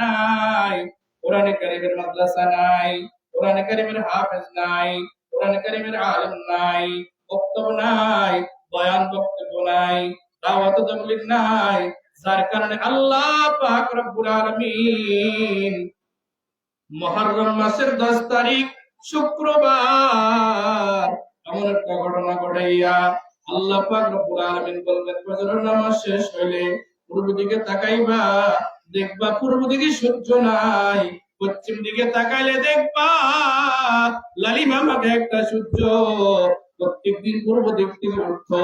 নাই। মাদ্রাসা নাই হাফেজ নাই আলেম নাই, বক্তব্য নাই, বয়ান বক্তব্য নাই, দাওয়াত তাবলীগ নাই, যার কারণে আল্লাহ পাক রব্বুল আলামিন মাসের 10 তারিখ শুক্রবার এমন একটা ঘটনা ঘটাইয়া আল্লাহ পাক রব্বুল আলামিন বলবেন ফজরের নামাজ শেষ হইলে পূর্ব দিকে তাকাইবা দেখবা পূর্ব দিকে সূর্য নাই, পশ্চিম দিকে তাকাইলে দেখবা লালিমা মাঠে একটা সূর্য। প্রত্যেকদিন পূর্ব দিক থেকে উঠতো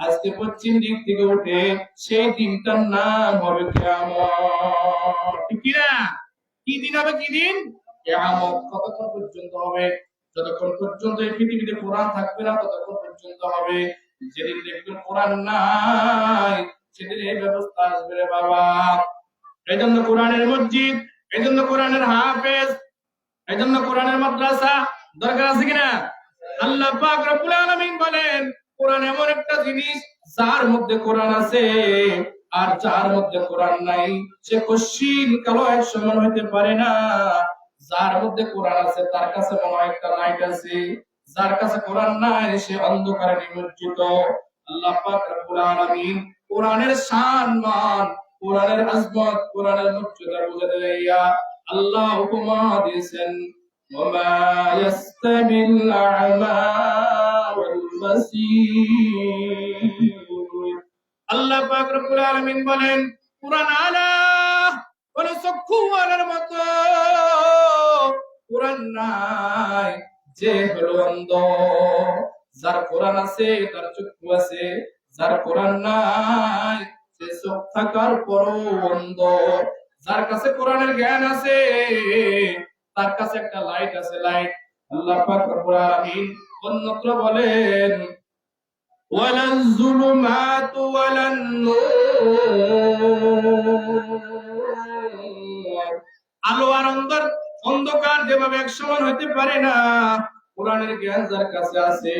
আজকে পশ্চিম দিক থেকে উঠে সেই দিনটার নাম হবে কিয়ামত। ঠিক না? কি দিন হবে কি দিন? কিয়ামত। কতক্ষণ পর্যন্ত হবে? যতক্ষণ পর্যন্ত এই পৃথিবীতে কোরআন থাকবে না, ততক্ষণ পর্যন্ত হবে। যেদিন দেখবেন কোরআন নাই, সেদিন এই ব্যবস্থা আসবে রে বাবা। এই জন্য কোরআনের মসজিদ এই জন্য কোরআনের হাফেজ এই জন্য কোরআনের মাদ্রাসা, দরকার আছে কিনা? আল্লাহ পাক রব্বুল আলামিন বলেন, কোরআন এমন একটা জিনিস যার মধ্যে কোরআন আছে আর যার মধ্যে কোরআন নাই। সে কশিন কালো এক সমান হইতে পারে না। যার মধ্যে কোরআন আছে, তার কাছে মনে হয় একটা লাইট আছে। যার কাছে কোরআন নাই, সে অন্ধকারে নিমজ্জিত। আল্লাহ পাক রব্বুল আলামিন কোরআনের শান মান কোরআনের আজমত কোরআনের মর্যাদা বুঝাতে যাইয়া আল্লাহ হুকুমা দিয়েছেন وما يستوي الأعمى والبصير আল্লাহ পাক রব্বুল আলামিন বলেন কোরআন আলা কোন চক্ষুওয়ালার মতো কোরআন নাই যে হলো অন্ধ যার কোরআন আছে তার চক্ষু আছে যার কোরআন নাই সে থাকার পরও অন্ধ যার কাছে কোরআনের জ্ঞান আছে, তার কাছে একটা লাইট আছে লাইট আল্লাহ পাক রব্বুল আলামিন অন্যত্র বলেন, ওয়ালান যুলুমাতু ওয়ালান নূর। আলো আর অন্ধকার অন্ধকার যেভাবে এক সমান হতে পারে না, কোরআনের জ্ঞান যার কাছে আছে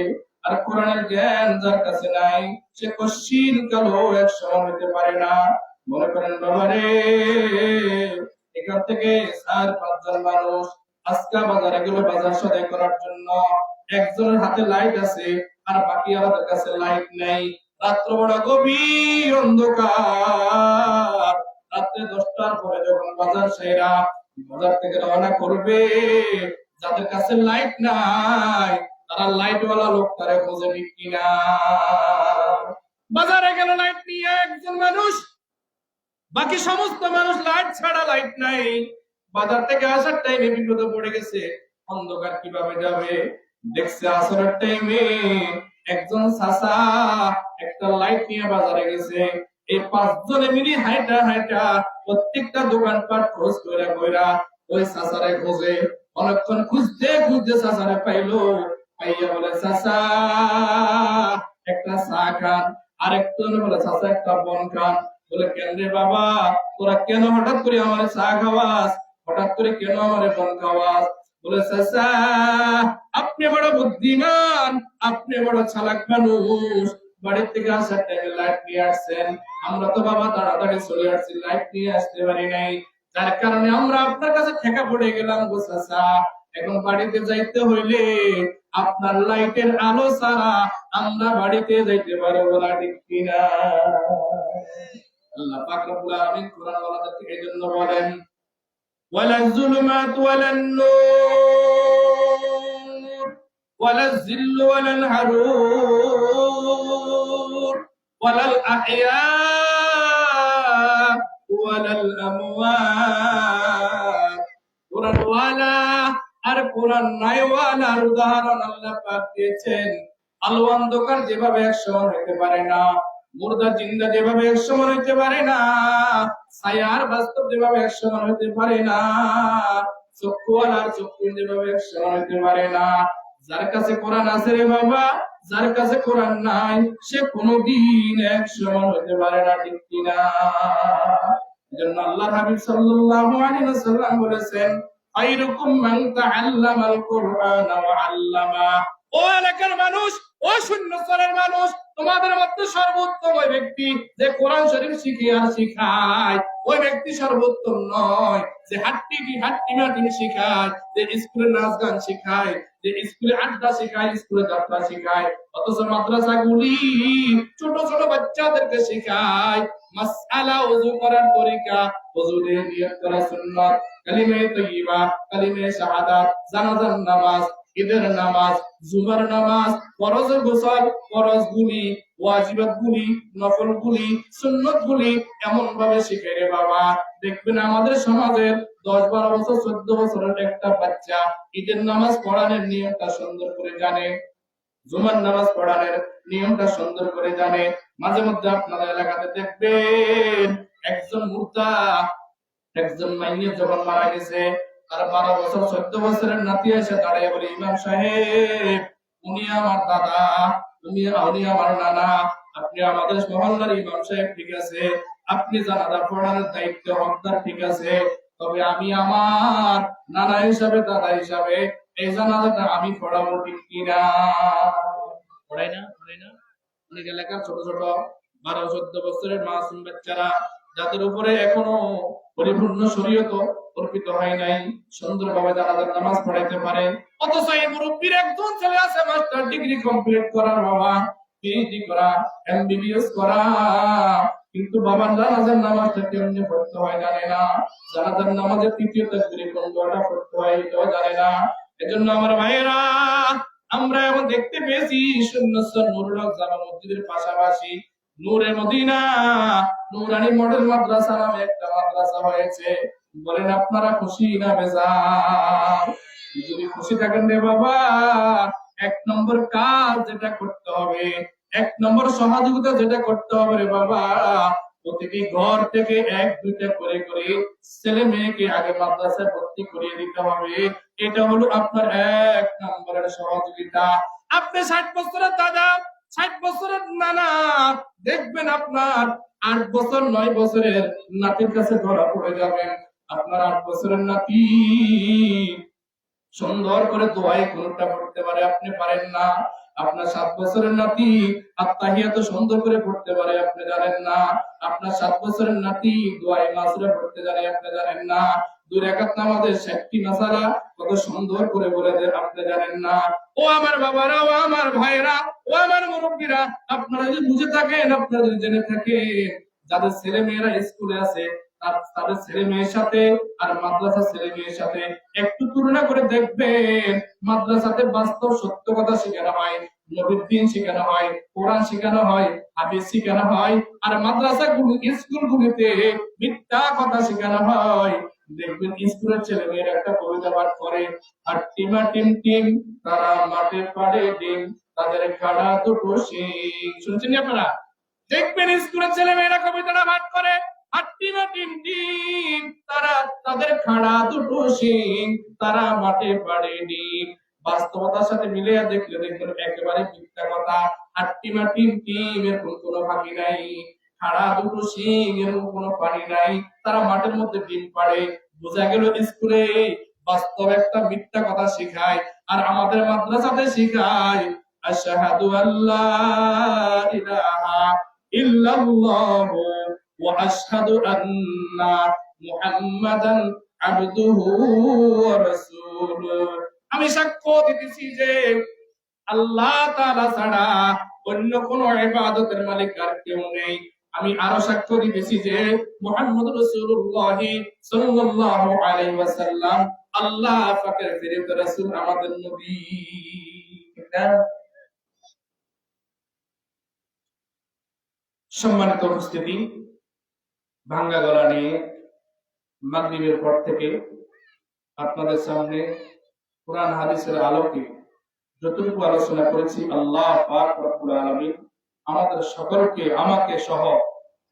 আর কোরআনের জ্ঞান যার কাছে নাই, সে কশিন কালো এক সময় হইতে পারে না। মনে করেন বাবারে, এখান থেকে চার, পাঁচজন মানুষ আজকা বাজারে গেল বাজার সদাই করার জন্য। একজনের হাতে লাইট আছে আর বাকি আমাদের কাছে লাইট নাই। রাত্র বড় গভীর অন্ধকার। রাত্রে দশটার পরে যখন বাজার সেরা, বাজার থেকে রওনা করবে, যাদের কাছে লাইট নাই তারা লাইটওয়ালা লোক, তারা খোঁজে কিনা। বাজারে গেল লাইট নিয়ে একজন মানুষ। বাকি সমস্ত মানুষ লাইট ছাড়া লাইট নাই। বাজার থেকে আসার টাইমে বিপদে পড়ে গেছে। অন্ধকার কীভাবে যাবে? দেখছে আসার টাইমে একজন চাচা একটা লাইট নিয়ে বাজারে গেছে। এই পাঁচজনে মিলি হাইটা হাইটা প্রত্যেকটা দোকানপাট খোঁজ কইরা কইরা ওই চাচারে খোঁজে। অনেকক্ষণ খুঁজতে খুঁজতে চাচারে পাইলো। আপনি বড় বুদ্ধিমান, আপনি বড় চালাক মানুষ। বাড়ির থেকে আসার টাইমে লাইট নিয়ে আসছেন। আমরা তো বাবা তাড়াতাড়ি চলে আসছি লাইট নিয়ে আসতে পারি নাই। যার কারণে আমরা আপনার কাছে ঠেকা পড়ে গেলাম গো চাচা। এখন বাড়িতে যাইতে হইলে আপনার লাইটের আলো ছাড়া আমরা বাড়িতে যাইতে পারব না, ঠিক কিনা? আল্লাহ পাক রব্বুল আলামিন কোরআন ওয়ালাদেরকে এই জন্য বলেন ওয়ালা যুলুমাত ওয়ালা নূর ওয়ালা যিল্ল ওয়ালা হারুর ওয়ালা আহয়া ওয়ালা আমওয়াত। কোরআন ওয়ালা আর কোরআন নাই ওয়ালার উদাহরণ আল্লাহ পাক দিয়েছেন। আলো অন্ধকার যেভাবে এক সমান হইতে পারে না, মুর্দা জিন্দা যেভাবে এক সমান হইতে পারে না, ছায়ার বাস্তব যেভাবে এক সমান হইতে পারে না চক্ষুওয়ালার চক্ষু যেভাবে এক সমান হইতে পারে না। যার কাছে কোরআন আছে রে বাবা, যার কাছে কোরআন নাই, সে কোনোদিন এক সমান হইতে পারে না, ঠিক কিনা? এজন্য আল্লাহ হাবিব সাল্লাল্লাহু আলাইহি ওয়াসাল্লাম বলেছেন খায়রুকুম মান তাআল্লামাল কুরআন ওয়া আল্লামা। ও এলাকার মানুষ, ও শূন্য স্তরের মানুষ, তোমাদের মধ্যে সর্বোত্তম ওই ব্যক্তি যে কোরআন শরীফ শিখে আর শিখায়। ওই ব্যক্তি সর্বোত্তম নয়, যে হাট্টি হাট্টি মাটি শিখায়, যে স্কুলে নাচ গান শিখায়, যে স্কুলে আড্ডা শেখায়, স্কুলে যাত্রা শেখায়। অথচ মাদ্রাসা গুলি ছোট ছোট বাচ্চাদেরকে শেখায়। মাসআলা ওযু করার তরিকা দিয়ে নিয়ত করা সুন্নাত কালিমে তয়্যিবা কালিমে শাহাদাত জানাজার নামাজ ঈদের নামাজ জুমার নামাজ ফরজ গোসল ফরজ গুলি ওয়াজিবাত গুলি নফল গুলি সুন্নত গুলি এমন ভাবে শিখে রে বাবা দেখবেন আমাদের সমাজের দশ বারো বছর চোদ্দ বছরের একটা বাচ্চা ঈদের নামাজ পড়ানোর নিয়মটা সুন্দর করে জানে। জুমার নামাজ পড়ানোর নিয়মটা সুন্দর করে জানে মাঝে মধ্যে আপনাদের এলাকাতে দেখবেন একজন মুর্দা একজন মাইনে যখন মারা গেছে তার বারো বছর, চোদ্দ বছরের নাতি এসে দাঁড়িয়ে বলে, ইমাম সাহেব, উনি আমার দাদা, উনি উনি আমার নানা, আপনি আমাদের মহল্লার ইমাম সাহেব, ঠিক আছে? আপনি পড়ানোর দায়িত্ব, হকদার, ঠিক আছে? তবে আমি আমার নানা হিসাবে, দাদা হিসাবে, এই জানাজাটা আমি পড়াবো ঠিক কিনা? পড়াই না পড়াই না। অনেক এলাকার ছোট ছোট বারো, চোদ্দ বছরের মাসুম বাচ্চারা যাদের উপরে এখনও পরিপূর্ণ শরীয়ত অর্পিত হয় নাই, সুন্দরভাবে জানাজার নামাজ পড়াইতে পারে। অথচ এই মুরব্বীর একজন ছেলে আছে, মাস্টার ডিগ্রি কমপ্লিট করার বাবা পিএইচডি করা এমবিবিএস করা। কিন্তু বাবার জানাজার নামাজটা কেমনি পড়তে হয়, জানে না। জানাজার নামাজের তৃতীয় তাকবীরে কোন দোয়াটা পড়তে হয়, এটাও জানে না। এজন্য আমার ভাইয়েরা, আমরা এখন দেখতে পেয়েছি, সুন্নাত নুরুল জামা মসজিদের পাশাপাশি নূরে মদিনা, নুরানি মডেল মাদ্রাসা নামে একটা মাদ্রাসা হয়েছে। বলেন, আপনারা খুশি না বেজার? যদি খুশি থাকেন রে বাবা, এক নম্বর কাজ যেটা করতে হবে, এক নম্বর সহযোগিতা যেটা করতে হবে রে বাবা, প্রতিটি ঘর থেকে এক, দুইটা করে করে ছেলে মেয়েকে আগে মাদ্রাসায় ভর্তি করিয়ে দিতে হবে। এটা হলো আপনার এক নম্বরের সহযোগিতা। আপনি ষাট বছরের দাদা ষাট বছরের নানা, দেখবেন আপনার আট বছর, নয় বছরের নাতির কাছে ধরা পড়ে যাবেন। আপনার আট বছরের নাতি সুন্দর করে দোয়াই কোনটা পড়তে পারে, আপনি পারেন না। আপনার সাত বছরের নাতি আত্মাহিয়াত সুন্দর করে পড়তে পারে, আপনি জানেন না। আপনার সাত বছরের নাতি দোয়াই মাসুরা পড়তে জানে, আপনি জানেন না। যাদের ছেলে মেয়েরা স্কুলে আছে, তার তাদের ছেলে মেয়ের সাথে আর মাদ্রাসা ছেলে মেয়ের সাথে একটু তুলনা করে দেখবেন, মাদ্রাসাতে বাস্তব সত্য কথা শেখানো হয় নবীর শেখানো হয়, কোরআন শেখানো হয়, হাদিস শেখানো হয়, আর মাদ্রাসা স্কুল গুলিতে মিথ্যা কথা শেখানো হয়। দেখবেন স্কুলের ছেলে মেয়েরা একটা কবিতা পাঠ করে, আর টিমা টিম টিম, তারা মাঠে পাড়ে ডিম, তাদের খাড়া দুটো শিং। শুনছেন আপনারা? দেখবেন স্কুলের ছেলে মেয়েরা কবিতাটা পাঠ করে, আর টিমা টিম টিম, তারা তাদের খাড়া দুটো শিং, তারা মাঠে পাড়ে ডিম। বাস্তবতার সাথে মিলে দেখলে দেখবেন একেবারে মিথ্যা কথা, আর টিমা টিম টিম এরকম কোনো ভাবি নাই। খাড়া দুটো শিং এরকম কোনো পানি নাই। তারা মাঠের মধ্যে ডিম পাড়ে বোঝা গেল স্কুলে, বাস্তব একটা মিথ্যা কথা শেখায়, আর আমাদের মাদ্রাসাতে শেখায়, আশহাদু আল্লাহ ইলাহা ইল্লাল্লাহ ওয়া আশহাদু আন্না মুহাম্মাদান আবদুহু ওয়া আমি সাক্ষ্য দিতেছি যে আল্লাহ তাআলা ছাড়া অন্য কোন ইবাদতের মালিক আর কেউ নেই। আমি আরও সাক্ষ্য দিতেছি যে মুহাম্মদ রাসূলুল্লাহ সাল্লাল্লাহু আলাইহি আল্লাহ আমাদের নবী। সম্মানিত উপস্থিতি, ভাঙ্গা গলা নিয়ে মাগরিবের পর থেকে আপনাদের সামনে কোরআন হাদিসের আলোকে যতটুকু আলোচনা করেছি, আল্লাহ পাক রব্বুল আলামিন আমাদের সকলকে, আমাকে সহ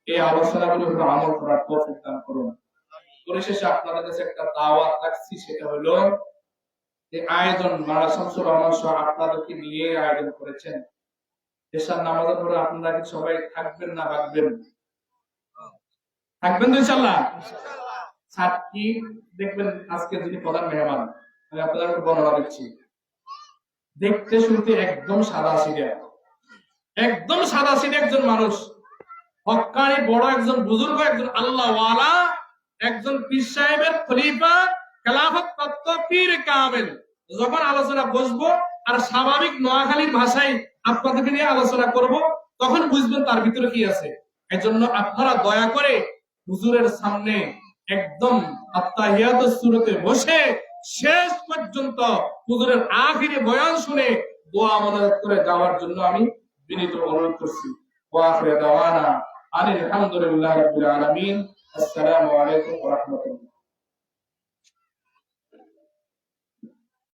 এই আলোচনাগুলো হলো আমল করার তৌফিক দান করুন। পরিশেষে আপনাদের কাছে একটা দাওয়াত রাখছি, সেটা হলো যে আয়োজন মারা শামসুর রহমান সহ আপনাদেরকে নিয়ে আয়োজন করেছেন। এসার নামাজের পরে আপনারা কি সবাই থাকবেন না রাখবেন থাকবেন তো ইনশাল্লাহ সাতটি দেখবেন আজকে যিনি প্রধান মেহমান, আমি আপনাদেরকে বর্ণনা দিচ্ছি। দেখতে শুনতে একদম সাদা সিধা একদম সাদা একজন মানুষ। হক্কানি বড় একজন বুজুর্গ, একজন আল্লাহ একজন পীর সাহেবের খলিফা, খেলাফত তত্ত্ব পীর কামেল। যখন আলোচনা বসবো, আর স্বাভাবিক নোয়াখালীর ভাষায় আপনাদেরকে নিয়ে আলোচনা করব, তখন বুঝবেন তার ভিতরে কি আছে। এজন্য আপনারা দয়া করে হুজুরের সামনে একদম আত্মাহিয়াত সুরতে বসে শেষ পর্যন্ত হুজুরের আখিরি বয়ান শুনে দোয়া মনোরত করে যাওয়ার জন্য আমি বিনীত অনুরোধ করছি। ওয়াখির দাওয়ানা আনিল হামদুলিল্লাহি রাব্বিল আলামিন। আসসালামু আলাইকুম ওয়া রাহমাতুল্লাহ।